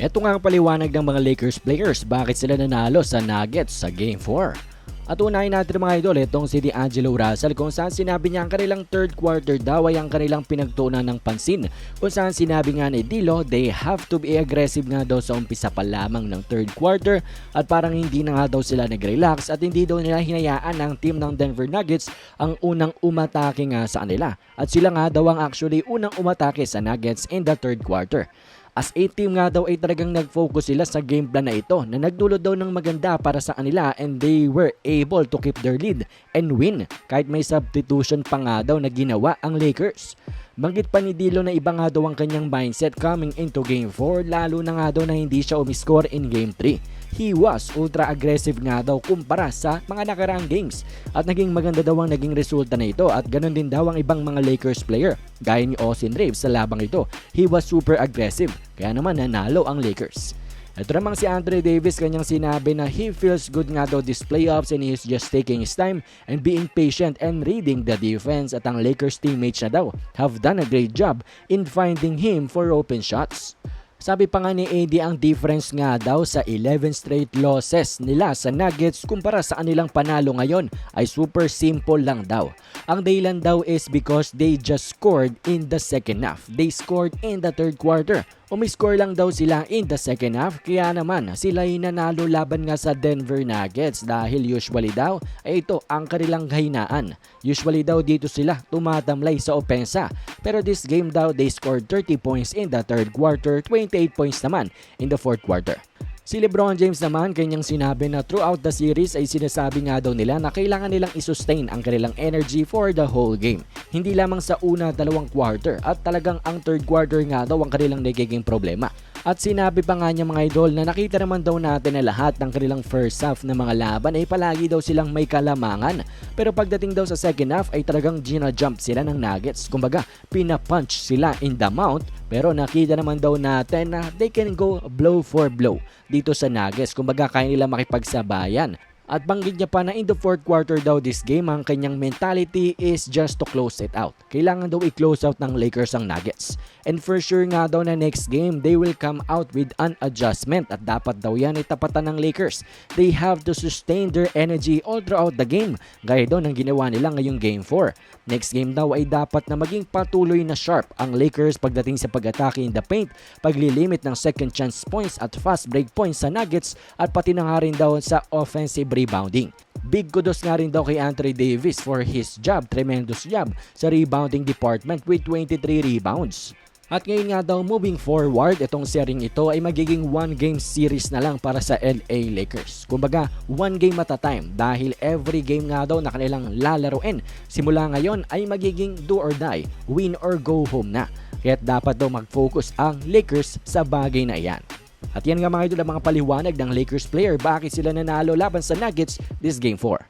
Ito nga ang paliwanag ng mga Lakers players bakit sila nanalo sa Nuggets sa Game 4. At unahin natin mga idol, itong si D'Angelo Russell kung saan sinabi niya ang kanilang third quarter daw ay ang kanilang pinagtuunan ng pansin. Kung saan sinabi nga ni Dilo, they have to be aggressive nga daw sa umpisa pa lamang ng third quarter at parang hindi na nga daw sila nag-relax at hindi daw nila hinayaan ng team ng Denver Nuggets ang unang umatake nga sa kanila. At sila nga daw ang actually unang umatake sa Nuggets in the third quarter. As a team nga daw ay talagang nag-focus sila sa game plan na ito na nagdulot daw ng maganda para sa kanila and they were able to keep their lead and win kahit may substitution pa nga daw na ginawa ang Lakers. Banggit pa ni Dilo na iba nga daw ang kanyang mindset coming into Game 4 lalo na nga daw na hindi siya umiscore in Game 3 he was ultra aggressive nga daw kumpara sa mga nakaraang games. At naging maganda daw ang naging resulta na ito at ganun din daw ang ibang mga Lakers player gaya ni Austin Reeves sa labang ito. He was super aggressive kaya naman nanalo ang Lakers ito namang si Andre Davis kanyang sinabi na he feels good nga daw this playoffs and he is just taking his time and being patient and reading the defense at ang Lakers teammates na daw have done a great job in finding him for open shots. Sabi pa nga ni AD ang difference nga daw sa 11 straight losses nila sa Nuggets kumpara sa kanilang panalo ngayon ay super simple lang daw. Ang dahilan daw is because they just scored in the second half. They scored in the third quarter. Umiscore lang daw sila in the second half kaya naman sila ay nanalo laban nga sa Denver Nuggets dahil usually daw ay ito ang kanilang kahinaan. Usually daw dito sila tumatamlay sa opensa pero this game daw they scored 30 points in the third quarter, 28 points naman in the fourth quarter. Si Lebron James naman kanyang sinabi na throughout the series ay sinasabi nga daw nila na kailangan nilang isustain ang kanilang energy for the whole game. Hindi lamang sa una dalawang quarter at talagang ang third quarter nga daw ang kanilang nagiging problema. At sinabi pa nga niya mga idol na nakita naman daw natin na lahat ng kanilang first half na mga laban ay palagi daw silang may kalamangan. Pero pagdating daw sa second half ay talagang gina-jump sila ng Nuggets. Kumbaga, pinapunch sila in the mount pero nakita naman daw natin na they can go blow for blow dito sa Nuggets. Kumbaga kaya nila makipagsabayan. At banggit niya pa na in the fourth quarter daw this game, ang kanyang mentality is just to close it out. Kailangan daw i-close out ng Lakers ang Nuggets. And for sure nga daw na next game, they will come out with an adjustment at dapat daw yan itapatan ng Lakers. They have to sustain their energy all throughout the game, gaya daw ng ginawa nila ngayong game 4. Next game daw ay dapat na maging patuloy na sharp ang Lakers pagdating sa pag-atake in the paint, paglilimit ng second chance points at fast break points sa Nuggets at pati na nga rin daw sa offensive rebounding. Big kudos nga rin daw kay Anthony Davis for his job, tremendous job sa rebounding department with 23 rebounds. At ngayon nga daw moving forward, itong sering ito ay magiging one game series na lang para sa LA Lakers. Kumbaga, one game at a time dahil every game nga daw na kanilang lalaroin simula ngayon ay magiging do or die, win or go home na. Kaya dapat daw mag-focus ang Lakers sa bagay na iyan. At yan nga mga idol ang mga paliwanag ng Lakers player bakit sila nanalo laban sa Nuggets this game 4.